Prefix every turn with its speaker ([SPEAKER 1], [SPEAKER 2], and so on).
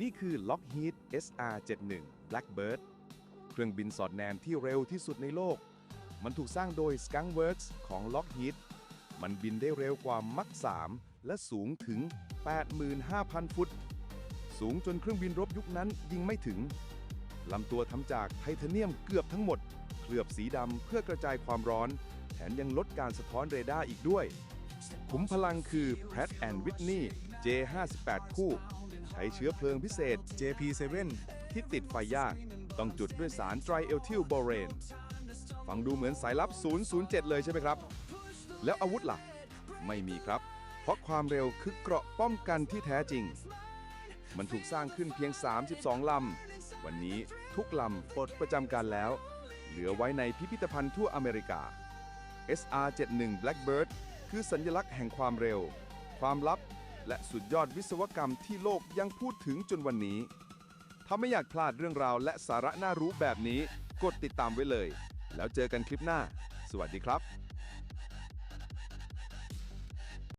[SPEAKER 1] นี่คือ Lockheed SR-71 Blackbird เครื่องบินสอดแนมที่เร็วที่สุดในโลก มันถูกสร้างโดย Skunk Works ของ Lockheed มันบินได้เร็วกว่ามัก3และสูงถึง 85,000 ฟุต สูงจนเครื่องบินรบยุคนั้นยิงไม่ถึง ลำตัวทำจากไทเทเนียมเกือบทั้งหมด เคลือบสีดำเพื่อกระจายความร้อน แถมยังลดการสะท้อนเรดาร์อีกด้วย ขุมพลังคือ Pratt Whitney J58 คู่ ใช้เชื้อเพลิงพิเศษ
[SPEAKER 2] JP7
[SPEAKER 1] ที่ติดไฟยาก ต้องจุดด้วยสารไตรเอลทิลโบเรน ฟังดูเหมือนสายลับ 007 เลยใช่ไหมครับ แล้วอาวุธล่ะ ไม่มีครับ เพราะความเร็วคือเกราะป้องกันที่แท้จริง มันถูกสร้างขึ้นเพียง 32 ลำ วันนี้ทุกลำปลดประจำการแล้ว เหลือไว้ในพิพิธภัณฑ์ทั่วอเมริกา SR-71 Blackbird คือสัญลักษณ์แห่งความเร็ว ความลับ และสุดยอดวิศวกรรมที่โลกยังพูดถึงจนวันนี้ ถ้าไม่อยากพลาดเรื่องราวและสาระน่ารู้แบบนี้ กดติดตามไว้เลย แล้วเจอกันคลิปหน้า สวัสดีครับ